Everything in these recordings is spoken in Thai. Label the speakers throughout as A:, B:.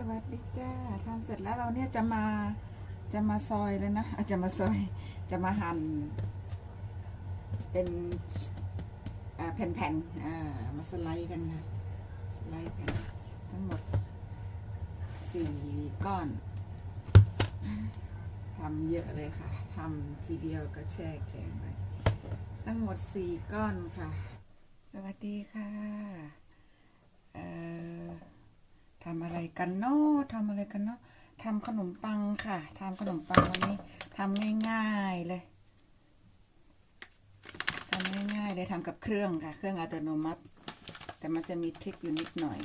A: สวัสดีจ้าทำเสร็จแล้วเราเนี่ยจะมาจะมาซอยเลยนะอะจะมาซอยจะมาหั่นเป็นแผ่นๆอ่ามาสไลด์กันนะสไลด์กันทั้งหมดสี่ก้อนทำเยอะเลยค่ะทำทีเดียวก็แช่แข็งไว้ทั้งหมดสี่ก้อนค่ะ สวัสดีค่ะเอ่อ ทำอะไรกันเนาะทำอะไรกันเนาะทำขนมปังค่ะทำขนมปังวันนี้ทำง่ายๆเลยทำง่ายๆเลยทำกับเครื่องค่ะ เครื่องอัตโนมัติ แต่มันจะมีทริคอยู่นิดหน่อย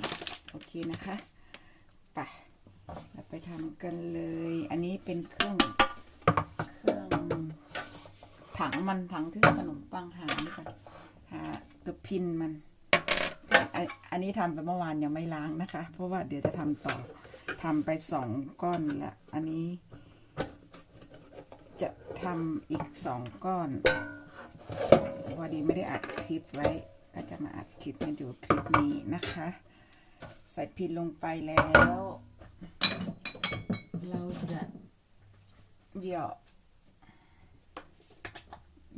A: โอเคนะคะไปเราไปทำกันเลย อันนี้เป็นเครื่อง เครื่องถังมันถังที่ขนมปังหานี่ค่ะหาตัวพินมัน อันนี้ทำไปเมื่อวานยังไม่ล้างนะคะ เพราะว่าเดี๋ยวจะทำต่อทำไปสองก้อนละ อันนี้ จะทำอีกสองก้อนพอดีไม่ได้อัดคลิปไว้ ก็จะมาอัดคลิปให้ดูคลิปนี้นะคะ ใส่พินลงไปแล้ว เราจะเหยาะ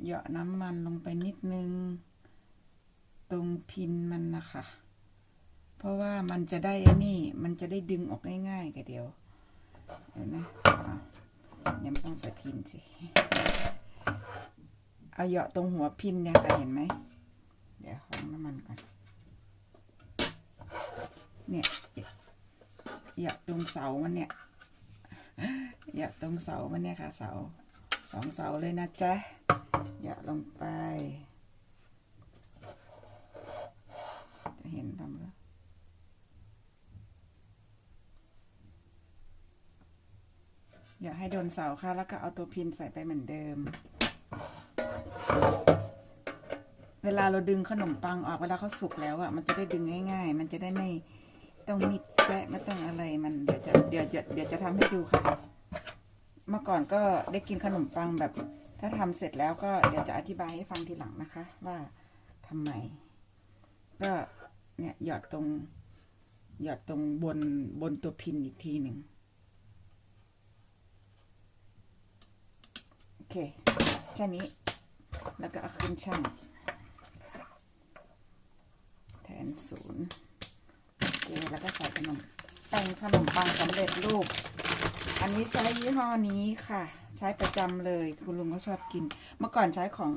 A: เหยาะน้ำมันลงไปนิดนึง ตรงพินมันนะคะ เพราะว่ามันจะได้ไอ้นี่ มันจะได้ดึงออกง่ายๆกันเดียวเห็นไหมอะยังไม่ต้องใส่พินสิเอาเหยาะตรงหัวพินเนี่ยค่ะเห็นไหม เดี๋ยวของน้ำมันก่อน เนี่ยเหยาะตรงเสามันเนี่ยเหยาะตรงเสามันเนี่ยค่ะ เสาสองเสาเลยนะจ๊ะเหยาะลงไป จะเห็นบ้างหรือ อย่าให้โดนเสาค่ะ แล้วก็เอาตัวพินใส่ไปเหมือนเดิม เวลาเราดึงขนมปังออกเวลาเขาสุกแล้วอะมันจะได้ดึงง่ายๆ มันจะได้ไม่ต้องมิดแซะไม่ต้องอะไรมันเดี๋ยวจะเดี๋ยวจะเดี๋ยวจะทำให้ดูค่ะ เมื่อก่อนก็ได้กินขนมปังแบบ ถ้าทำเสร็จแล้วก็เดี๋ยวจะอธิบายให้ฟังทีหลังนะคะ ว่าทำไม ก็เนี่ยหยอดตรงหยอดตรงบนบนตัวพินอีกทีหนึ่ง อเค แค่นี้ แล้วก็เอาขึ้นช่าง แทนศูนย์โอเค แล้วก็ใส่ขนมแป้งขนมปังสำเร็จรูป อันนี้ใช้ยี่ห้อนี้ค่ะ ใช้ประจำเลย คุณลุงก็ชอบกิน เมื่อก่อนใช้ของ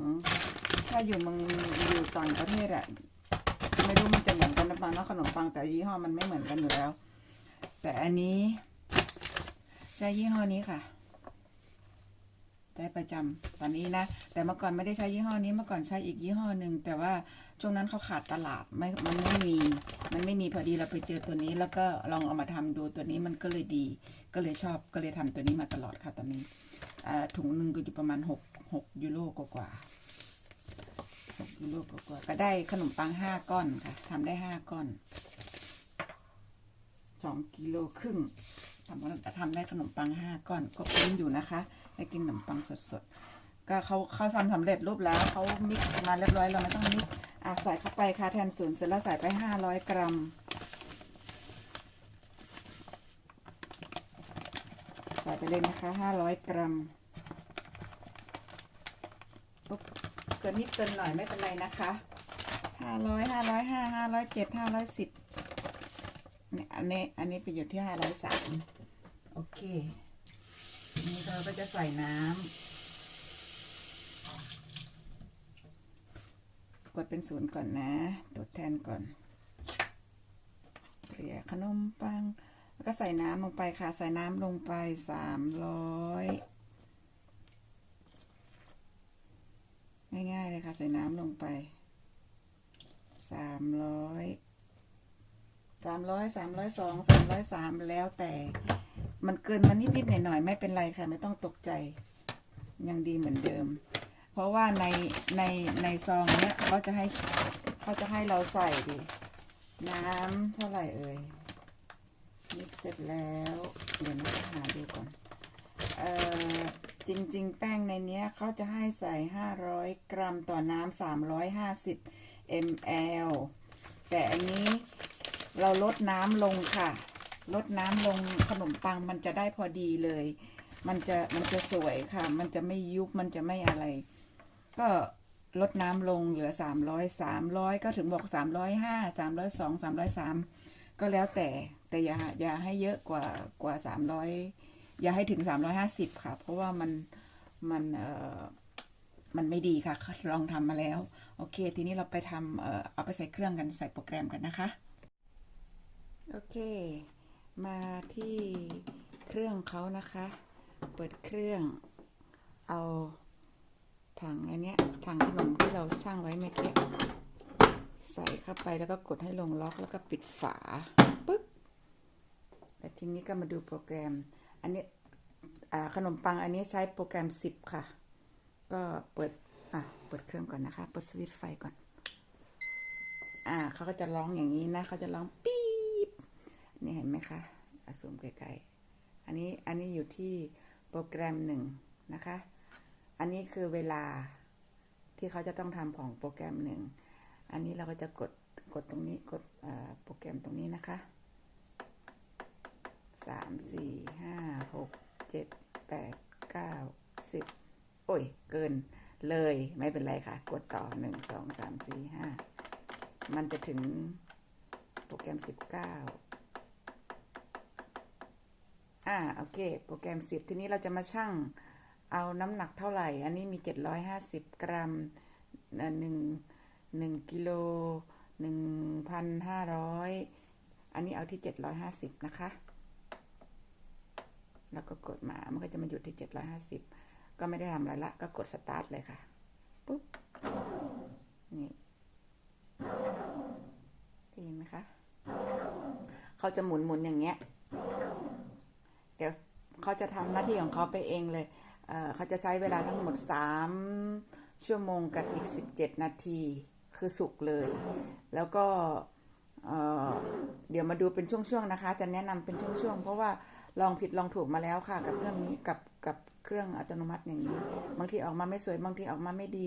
A: ถ้าอยู่เมืองอยู่ต่างประเทศอะไม่รู้มันจะเหมือนกันหรือเปล่าเนาะขนมปังแต่ยี่ห้อมันไม่เหมือนกันอยู่แล้ว แต่อันนี้ใช้ยี่ห้อนี้ค่ะ ช้ประจำตอนนี้นะ แต่เมื่อก่อนไม่ได้ใช้ยี่ห้อนี้เมื่อก่อนใช้อีกยี่ห้อหนึ่งแต่ว่าช่วงนั้นเขาขาดตลาดไม่มันไม่มี มันไม่มีพอดีเราไปเจอตัวนี้ แล้วก็ลองเอามาทำดูตัวนี้มันก็เลยดี ก็เลยชอบก็เลยทำตัวนี้มาตลอดค่ะตอนนี้ถุงหนึ่งก็อยู่ประมาณหกหกยูโรกว่าๆหกกิโลกว่าๆก็ได้ขนมปังห้าก้อนค่ะทำได้ห้าก้อนสองกิโลครึ่งทำทำได้ขนมปังห้าก้อนก็คุ้มอยู่นะคะ ได้กินขนมปังสดๆ ก็เขาเขาทำสำเร็จรูปแล้วเขามิกซ์มาเรียบร้อยเราไม่ต้องมิกซ์อะใส่เข้าไปค่ะแทนศูนย์เสร็จแล้วใส่ไปห้าร้อยกรัมใส่ไปเลยนะคะห้าร้อยกรัมปุ๊บเกินนิดเกินหน่อยไม่เป็นไรนะคะห้าร้อยห้าร้อยห้าห้าร้อยเจ็ดห้าร้อยสิบเนี่ยอันนี้ อันนี้ไปอยู่ที่ห้าร้อยสามโอเค ทีนี้เราก็จะใส่น้ำกดเป็นศูนย์ก่อนนะตดแทนก่อนเกลี่ยขนมปัง แล้วก็ใส่น้ำลงไปค่ะ ใส่น้ำลงไปสามร้อยง่ายๆเลยค่ะ ใส่น้ำลงไปสามร้อยสามร้อยสามร้อยสองสามร้อยสามแล้วแต่ มันเกินมานิดๆหน่อยๆไม่เป็นไรค่ะ ไม่ต้องตกใจยังดีเหมือนเดิม เพราะว่าในในในซองเนี้ยเขาจะให้เขาจะให้เราใส่ดิน้ำเท่าไหร่เอ่ยมิกเสร็จแล้ว เดี๋ยวนะหาดูก่อนเอ่อจริง ๆ แป้งในเนี้ยเขาจะให้ใส่ 500 กรัมต่อน้ำ350 ml แต่อันนี้เราลดน้ำลงค่ะ ลดน้ำลงขนมปังมันจะได้พอดีเลย มันจะมันจะสวยค่ะ มันจะไม่ยุบมันจะไม่อะไร ก็ลดน้ำลงเหลือสามร้อยสามร้อยก็ถึงบอกสามร้อยห้าสามร้อยสองสามร้อยสามก็แล้วแต่แต่อย่าอย่าให้เยอะกว่ากว่าสามร้อยอย่าให้ถึงสามร้อยห้าสิบค่ะ เพราะว่ามันมันเอ่อมันไม่ดีค่ะ ลองทำมาแล้ว โอเค ทีนี้เราไปทำเอ่อเอาไปใส่เครื่องกันใส่โปรแกรมกันนะคะ โอเค มาที่เครื่องเขานะคะ เปิดเครื่องเอาถังอันเนี้ยถังขนมที่เราช่างไว้เมื่อกี้ใส่เข้าไปแล้วก็กดให้ลงล็อกแล้วก็ปิดฝาปึ๊บแล้วทีนี้ก็มาดูโปรแกรม อันนี้ขนมปังอันนี้ใช้โปรแกรม 10 ค่ะ ก็เปิดอะเปิดเครื่องก่อนนะคะเปิดสวิตช์ไฟก่อนอ่าเขาก็จะร้องอย่างนี้นะเขาจะร้องปี๊ นี่เห็นไหมคะอาซูมไกลๆอันนี้อันนี้อยู่ที่โปรแกรมหนึ่งนะคะ อันนี้คือเวลาที่เขาจะต้องทำของโปรแกรมหนึ่ง อันนี้เราก็จะกดกดตรงนี้กดโปรแกรมตรงนี้นะคะสามสี่ห้าหกเจ็ดแปดเก้าสิบโอ้ย เกินเลยไม่เป็นไรค่ะ กดต่อหนึ่งสองสามสี่ห้ามันจะถึงโปรแกรมสิบเก้า อ่าโอเค โปรแกรมสิบทีนี้เราจะมาชั่งเอาน้ำหนักเท่าไหร่ อันนี้มี 750 กรัมเอ่อหนึ่งหนึ่งกิโลหนึ่งพันห้าร้อยอันนี้เอาที่ 750 นะคะ แล้วก็กดมา มันก็จะมาหยุดที่ 750 ก็ไม่ได้ทำอะไรละ ก็กดสตาร์ทเลยค่ะ ปุ๊บ นี่ได้ยินไหมคะ เขาจะหมุนหมุนอย่างเงี้ย เขาจะทำหน้าที่ของเขาไปเองเลยเเขาจะใช้เวลาทั้งหมด 3 ชั่วโมงกับอีก 17 นาทีคือสุกเลย แล้วก็เเดี๋ยวมาดูเป็นช่วงๆนะคะ จะแนะนำเป็นช่วงๆเพราะว่าลองผิดลองถูกมาแล้วค่ะ กับเครื่องนี้กับกับเครื่องอัตโนมัติอย่างนี้ บางทีออกมาไม่สวยบางทีออกมาไม่ดี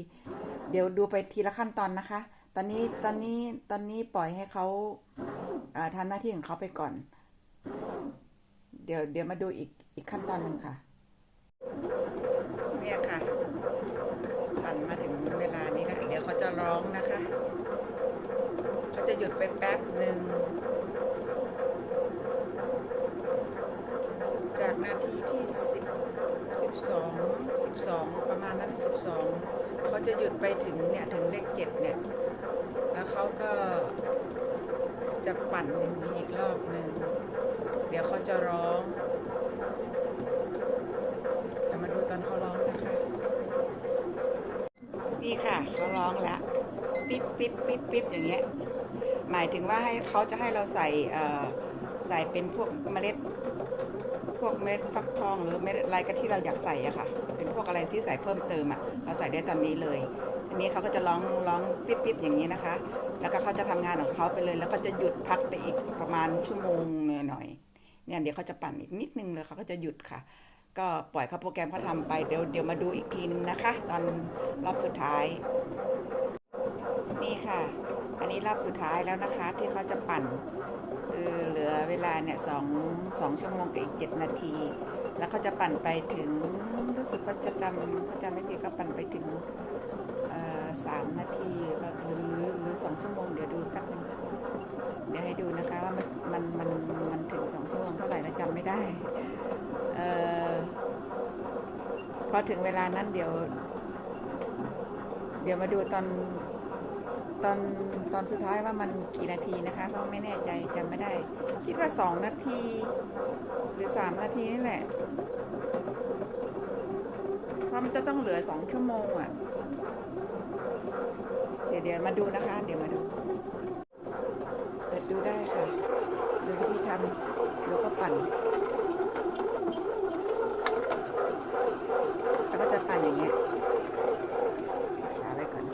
A: เดี๋ยวดูไปทีละขั้นตอนนะคะ ตอนนี้ตอนนี้ตอนนี้ปล่อยให้เขาทำหน้าที่ของเขาไปก่อน ดี๋ยวเดี๋ยวมาดูอีกอีกขั้นตอนหนึ่งค่ะ เนี่ยค่ะปั่นมาถึงเวลานี้แล้วเดี๋ยวเขาจะร้องนะคะเขาจะหยุดไปแป๊บหนึ่งจากนาทีที่สิบสิบสองสิบสองประมาณนั้นสิบสองเขาจะหยุดไปถึงเนี่ยถึงเลขเจ็ดเนี่ย แล้วเขาก็จะปั่นอีกรอบหนึ่ง เดี๋ยวเขาจะร้องเดี๋ยวมาดูตอนเขาร้องนะคะ นี่ค่ะเขาร้องแล้ว ปิ๊บปิ๊บปิ๊บปิ๊บอย่างเงี้ย หมายถึงว่าให้เขาจะให้เราใส่เอ่อใส่เป็นพวกเมล็ด พวกเม็ดฟักทองหรือเม็ดอะไรก็ที่เราอยากใส่อะค่ะ เป็นพวกอะไรที่ใส่เพิ่มเติมอะเราใส่ได้ตามนี้เลยทีนี้เขาก็จะร้องร้องปิ๊บปิ๊บอย่างนี้นะคะ แล้วก็เขาจะทำงานของเขาไปเลย แล้วก็จะหยุดพักไปอีกประมาณชั่วโมงหน่อย เนี่ยเดี๋ยวเขาจะปั่นอีกนิดนึงเลยเขาก็จะหยุดค่ะ ก็ปล่อยเขาโปรแกรมเขาทำไปเดี๋ยวเดี๋ยวมาดูอีกทีนึงนะคะ ตอนรอบสุดท้าย นี่ค่ะ อันนี้รอบสุดท้ายแล้วนะคะ ที่เขาจะปั่นคือเหลือเวลาเนี่ยสองสองชั่วโมงกับอีกเจ็ดนาที แล้วเขาจะปั่นไปถึงรู้สึกว่าจะจำเขาจำไม่ผิดก็ปั่นไปถึงสามนาทีหรือหรือหรือสองชั่วโมงเดี๋ยวดูแป๊บนึง เดี๋ยวให้ดูนะคะว่ามันมันมันมันถึงสองชั่วโมงเท่าไหร่นะจำไม่ได้เอ่อพอถึงเวลานั้นเดี๋ยว เดี๋ยวมาดูตอนตอนตอนสุดท้ายว่ามันกี่นาทีนะคะเพราะไม่แน่ใจจำไม่ได้ คิดว่าสองนาที หรือสามนาทีนี่แหละเพราะมันจะต้องเหลือสองชั่วโมงอะ่ะ เดี๋ยวเดี๋ยวมาดูนะคะ เดี๋ยวมาดู ดดูได้ค่ะดูวิธีทำแล้วก็ปั่น แล้วก็จะปั่นอย่างเงี้ยปิดฝาไว้ก่อน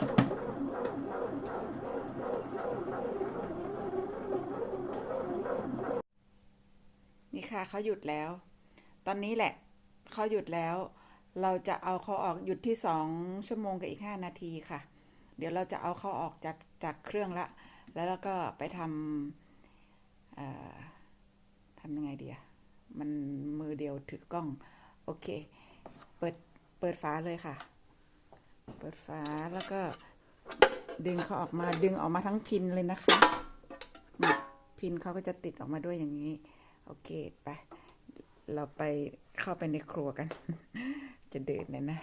A: นี่ค่ะเขาหยุดแล้ว ตอนนี้แหละเขาหยุดแล้ว เราจะเอาเขาออกหยุดที่สองชั่วโมงกับอีกห้านาทีค่ะ เดี๋ยวเราจะเอาเขาออกจากจากเครื่องละ แล้วเราก็ไปทำทำยังไงดีอะมันมือเดียวถือกล้อง โอเค เปิด เปิดฝาเลยค่ะ เปิดฝาแล้วก็ดึงเขาออกมาดึงออกมาทั้งพินเลยนะคะพินเขาก็จะติดออกมาด้วยอย่างนี้ โอเคไป เราไปเข้าไปในครัวกัน จะเดินเนี่ยนะ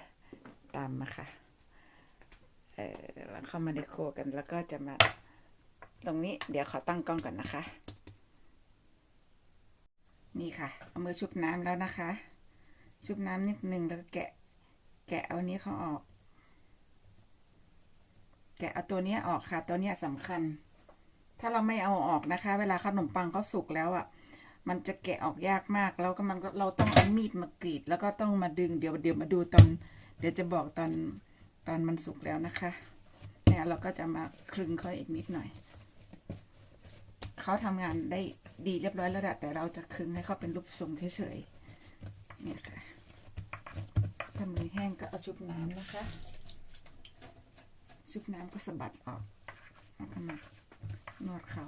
A: ตามมาค่ะ เออเราเข้ามาในครัวกันแล้วก็จะมา ตรงนี้เดี๋ยวขอตั้งกล้องก่อนนะคะ นี่ค่ะ เอามือชุบน้ำแล้วนะคะ ชุบน้ำนิดนึงแล้วก็แกะ แกะเอานี้เขาออก แกะเอาตัวนี้ออกค่ะ ตัวนี้สำคัญ ถ้าเราไม่เอาออกนะคะ เวลาขนมปังเขาสุกแล้วอะมันจะแกะออกยากมากแล้วก็มันเราต้องเอามีดมากรีด แล้วก็ต้องมาดึงเดี๋ยวเดี๋ยวมาดูตอน เดี๋ยวจะบอกตอนตอนมันสุกแล้วนะคะเนี่ยเราก็จะมาคลึงเขาอีกนิดหน่อย เขาทำงานได้ดีเรียบร้อยแล้วแหละแต่เราจะคึงให้เขาเป็นรูปทรงเฉยๆเนี่ยค่ะถ้ามือแห้งก็เอาชุบน้ำนะคะ ชุบน้ำก็สะบัดออกแล้วก็มานวดเขา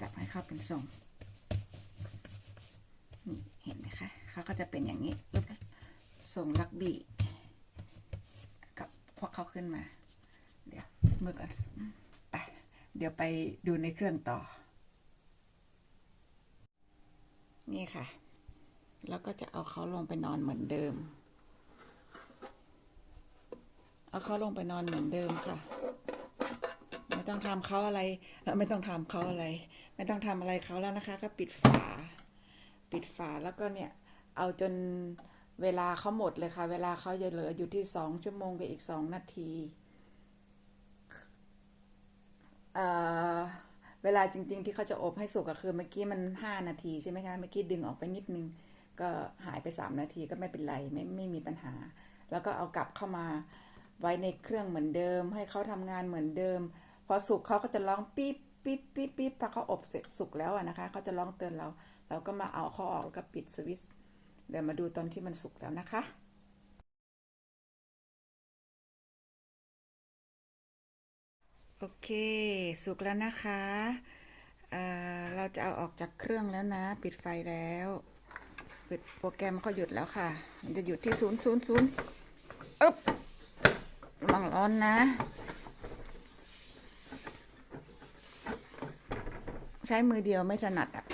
A: จับให้เขาเป็นทรงนี่เห็นไหมคะเขาก็จะเป็นอย่างนี้รูปทรงลักบี้กับพวกเขาขึ้นมา เดี๋ยวมือก่อน เดี๋ยวไปดูในเครื่องต่อ นี่ค่ะ แล้วก็จะเอาเขาลงไปนอนเหมือนเดิม เอาเขาลงไปนอนเหมือนเดิมค่ะ ไม่ต้องทำเขาอะไร ไม่ต้องทำเขาอะไร ไม่ต้องทำอะไรเขาแล้วนะคะ ก็ปิดฝา ปิดฝาแล้วก็เนี่ย เอาจนเวลาเขาหมดเลยค่ะ เวลาเขาจะเหลืออยู่ที่สองชั่วโมงกับอีกสองนาที เเวลาจริง ๆ ที่เขาจะอบให้สุกก็คือเมื่อกี้มันห้านาทีใช่ไหมคะเมื่อกี้ดึงออกไปนิดนึง ก็หายไปสามนาทีก็ไม่เป็นไรไม่ไม่มีปัญหา แล้วก็เอากลับเข้ามาไว้ในเครื่องเหมือนเดิม ให้เขาทำงานเหมือนเดิม พอสุกเขาก็จะร้องปี๊บปี๊บปี๊บปี๊บพอเขาอบเสร็จสุกแล้วนะคะเขาจะร้องเตือนเรา เราก็มาเอาเขาออกแล้วก็ปิดสวิตช์เดี๋ยวมาดูตอนที่มันสุกแล้วนะคะ โอเค สุกแล้วนะคะเเราจะเอาออกจากเครื่องแล้วนะ ปิดไฟแล้ว ปิดโปรแกรมเขาหยุดแล้วค่ะ มันจะหยุดที่ศูนย์ศูนย์ศูนย์อึ๊บระวังร้อนนะ ใช้มือเดียวไม่ถนัดอะ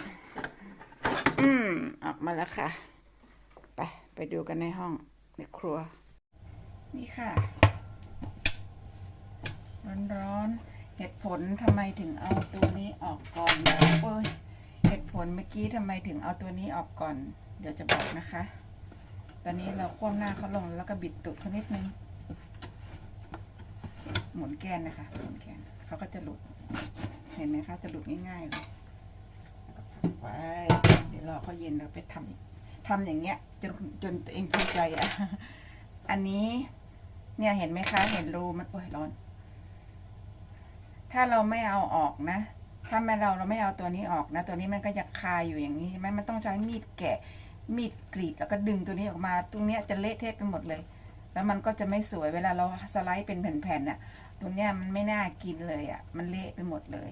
A: อืม ออกมาแล้วค่ะ ไป ไปดูกันในห้องในครัว นี่ค่ะ ร้อนๆเหตุผลทำไมถึงเอาตัวนี้ออกก่อนโอ้ยเหตุผลเมื่อกี้ทำไมถึงเอาตัวนี้ออกก่อน เดี๋ยวจะบอกนะคะ ตอนนี้เราคว่ำหน้าเขาลงแล้วก็บิดตูดเขานิดนึง หมุนแกนนะคะหมุนแกนเขาก็จะหลุด เห็นไหมคะ จะหลุดง่ายๆเลยไว้เดี๋ยวรอเขาเย็นเราไปทำอีกทำอย่างเงี้ยจนจนตัวเองพอใจอะอันนี้ เนี่ยเห็นไหมคะ เห็นรูมันโอ้ยร้อน ถ้าเราไม่เอาออกนะ ถ้าแม่เราเราไม่เอาตัวนี้ออกนะ ตัวนี้มันก็จะคาอยู่อย่างนี้ใช่ไหมมันต้องใช้มีดแกะ มีดกรีดแล้วก็ดึงตัวนี้ออกมา ตรงเนี้ยจะเละเทะไปหมดเลย แล้วมันก็จะไม่สวยเวลาเราสไลด์เป็นแผ่นๆน่ะ ตรงเนี้ยมันไม่น่ากินเลยอะ มันเละไปหมดเลย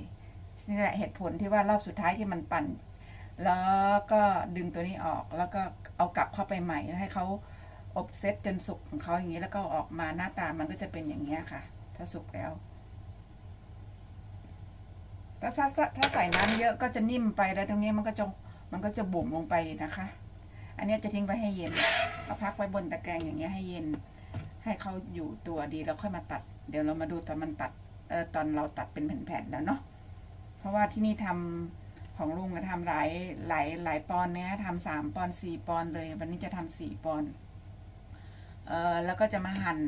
A: นี่แหละเหตุผลที่ว่ารอบสุดท้ายที่มันปั่น แล้วก็ดึงตัวนี้ออกแล้วก็เอากลับเข้าไปใหม่ให้เขาอบเซตจนสุกของเขาอย่างนี้แล้วก็อออกมาหน้าตามันก็จะเป็นอย่างเงี้ยค่ะ ถ้าสุกแล้ว ถ้าถ้าถ้าใส่น้ำเยอะก็จะนิ่มไปแล้วตรงนี้มันก็จะมันก็จะบุ่มลงไปนะคะ อันนี้จะทิ้งไว้ให้เย็นเอาพักไว้บนตะแกรงอย่างเงี้ยให้เย็น ให้เขาอยู่ตัวดีแล้วค่อยมาตัด เดี๋ยวเรามาดูตอนมันตัดเออตอนเราตัดเป็นแผ่นๆแล้วเนาะเพราะว่าที่นี่ทำของลุงอะทำหลายหลายหลายปอนเนี้ยทำสามปอนสี่ปอนเลย วันนี้จะทำสี่ปอนเออแล้วก็จะมาหั่น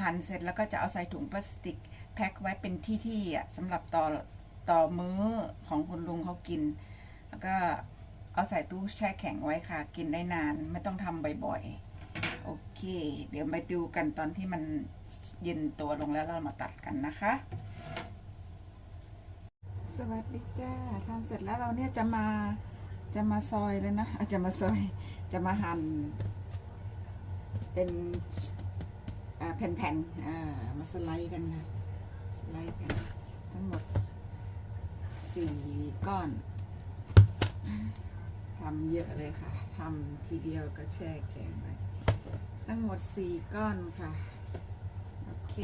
A: หั่นเสร็จแล้วก็จะเอาใส่ถุงพลาสติกแพ็คไว้เป็นที่ๆอะสำหรับต่อ ต่อมื้อของคุณลุงเขากิน แล้วก็เอาใส่ตู้แช่แข็งไว้ค่ะ กินได้นานไม่ต้องทำบ่อยๆ โอเค เดี๋ยวมาดูกันตอนที่มันเย็นตัวลงแล้วเรามาตัดกันนะคะ สวัสดีจ้าทำเสร็จแล้วเราเนี่ยจะมาจะมาซอยเลยนะอะจะมาซอย จะมาหั่นเป็นแผ่นๆมาสไลด์กันนะสไลด์กันทั้งหมด สี่ก้อนทำเยอะเลยค่ะทำทีเดียวก็แช่แข็งไว้ทั้งหมดสี่ก้อนค่ะ โอเค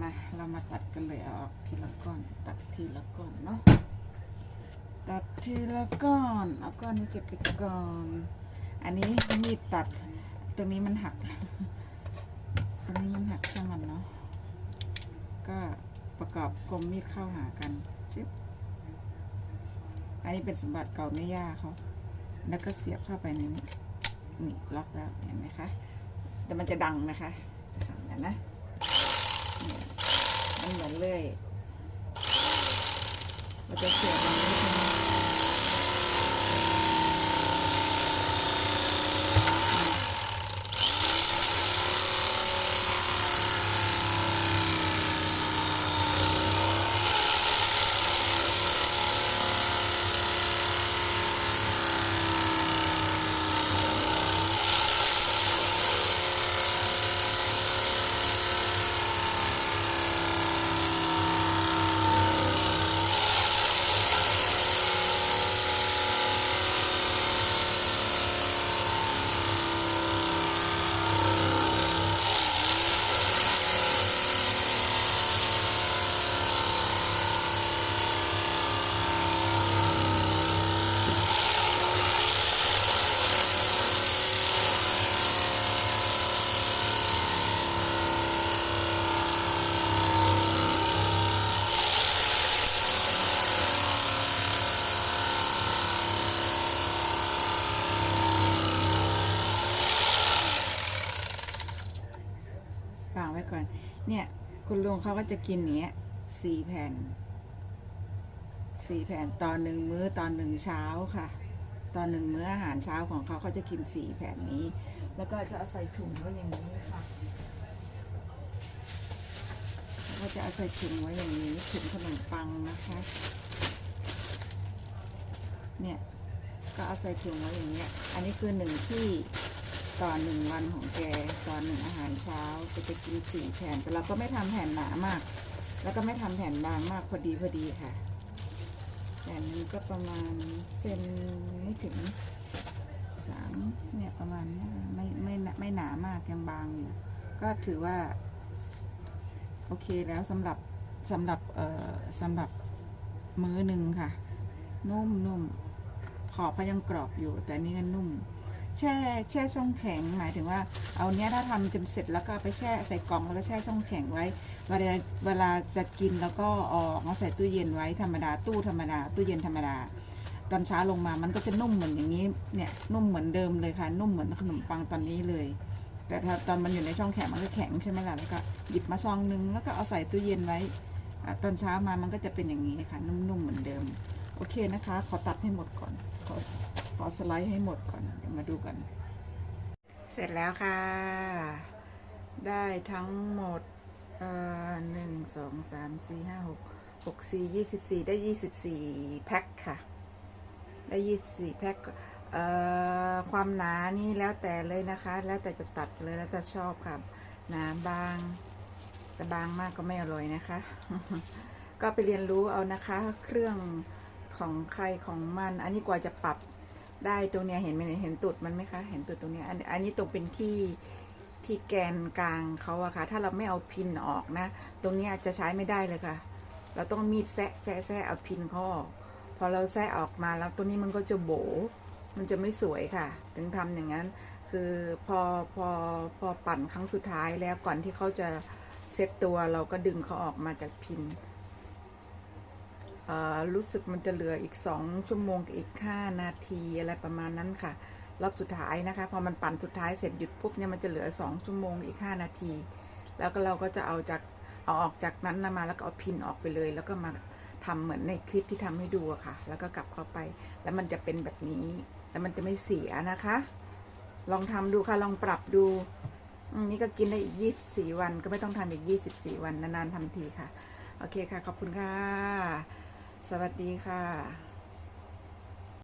A: มา เรามาตัดกันเลยเอาออกทีละก้อน ตัดทีละก้อนเนาะตัดทีละก้อน เอาก้อนนี้เก็บไปก่อน อันนี้มีดตัด ตรงนี้มันหัก ตรงนี้มันหักช่างมันเนาะ ก็ประกอบกลมมีดเข้าหากันชึบ อันนี้เป็นสมบัติเก่าแม่ย่าเขาแล้วก็เสียบเข้าไปในนี้นี่ล็อกแล้วเห็นไหมคะแต่มันจะดังนะคะจะทำนะนะนี่มันเหมือนเลยเราจะเสียบตรงนี้ ลุงเขาก็จะกินเนี้ยสี่แผ่นสี่แผ่นตอนหนึ่งมื้อตอนหนึ่งเช้าค่ะ ตอนหนึ่งมื้ออาหารเช้าของเขาเขาจะกินสี่แผ่นนี้ แล้วก็จะเอาใส่ถุงไว้อย่างนี้ค่ะก็จะเอาใส่ถุงไว้อย่างนี้ถุงขนมปังนะคะเนี่ยก็เอาใส่ถุงไว้อย่างเงี้ย อันนี้คือหนึ่งที่ ต่อหนึ่งวันของแกตอนหนึ่งอาหารเช้าจะจะกินสี่แผ่นแต่เราก็ไม่ทำแผ่นหนามาก แล้วก็ไม่ทำแผ่นบางมากพอดีพอดีค่ะแผ่นนึงก็ประมาณเซนไม่ถึงสามเนี่ยประมาณเนี้ยไม่ไม่ไม่ไม่หนามากยังบางอยู่ก็ถือว่า โอเคแล้วสำหรับสำหรับเอ่อสำหรับมื้อหนึ่งค่ะ นุ่มนุ่มขอบก็ยังกรอบอยู่ แต่นนี่ก็นุ่ม แช่แช่ช่องแข็ง หมายถึงว่าเอาเนี้ยถ้าทำจนเสร็จแล้วก็ไปแช่ใส่กล่องแล้วก็แช่ช่องแข็งไว้เวลาเวลาจะกินแล้วก็ออกมาใส่ตู้เย็นไว้ธรรมดาตู้ธรรมดาตู้เย็นธรรมดา ตอนเช้าลงมามันก็จะนุ่มเหมือนอย่างนี้เนี่ยนุ่มเหมือนเดิมเลยค่ะ นุ่มเหมือนขนมปังตอนนี้เลย แต่ถ้าตอนมันอยู่ในช่องแข็งมันก็แข็งใช่ไหมล่ะแล้วก็หยิบมาซองนึงแล้วก็เอาใส่ตู้เย็นไว้อตอนเช้ามามันก็จะเป็นอย่างนี้ค่ะนุ่มๆเหมือนเดิม โอเคนะคะ ขอตัดให้หมดก่อนขอ ขอสไลด์ให้หมดก่อนเดี๋ยวมาดูกัน เสร็จแล้วค่ะ ได้ทั้งหมดหนึ่งสองสามสี่ห้าหกหกสี่ยี่สิบสี่ได้ยี่สิบสี่แพ็คค่ะ ได้ยี่สิบสี่แพ็คเอ่อความหนานี่แล้วแต่เลยนะคะ แล้วแต่จะตัดเลยแล้วแต่ชอบค่ะหนาบางแต่บางมากก็ไม่อร่อยนะคะ ก็ไปเรียนรู้เอานะคะ เครื่องของใครของมัน อันนี้กว่าจะปรับ ได้ตรงเนี้ยเห็นไหมเห็นตุดมันไหมคะ เห็นตุดตรงเนี้ยอันอันนี้ตรงเป็นที่ที่แกนกลางเขาอะค่ะ ถ้าเราไม่เอาพินออกนะ ตรงเนี้ยจะใช้ไม่ได้เลยค่ะ เราต้องมีดแซะแซะแซะเอาพินเขาออก พอเราแซะออกมาแล้วตัวนี้มันก็จะโบ มันจะไม่สวยค่ะ ถึงทำอย่างนั้น คือพอพอพอปั่นครั้งสุดท้ายแล้วก่อนที่เขาจะเซ็ตตัวเราก็ดึงเขาออกมาจากพิน รู้สึกมันจะเหลืออีกสองชั่วโมงกับอีกห้านาทีอะไรประมาณนั้นค่ะ รอบสุดท้ายนะคะ พอมันปั่นสุดท้ายเสร็จหยุดปุ๊บเนี่ยมันจะเหลือสองชั่วโมงอีกห้านาที แล้วก็เราก็จะเอาจากเอาออกจากนั้นนะมาแล้วก็เอาพินออกไปเลย แล้วก็มาทำเหมือนในคลิปที่ทำให้ดูค่ะ แล้วก็กลับเข้าไป แล้วมันจะเป็นแบบนี้ แล้วมันจะไม่เสียนะคะ ลองทำดูค่ะ ลองปรับดูนี่ก็กินได้อีกยี่สี่วัน ก็ไม่ต้องทำอีกยี่สิบสี่วัน นานๆทำทีค่ะ โอเคค่ะ ขอบคุณค่ะ สวัสดีค่ะ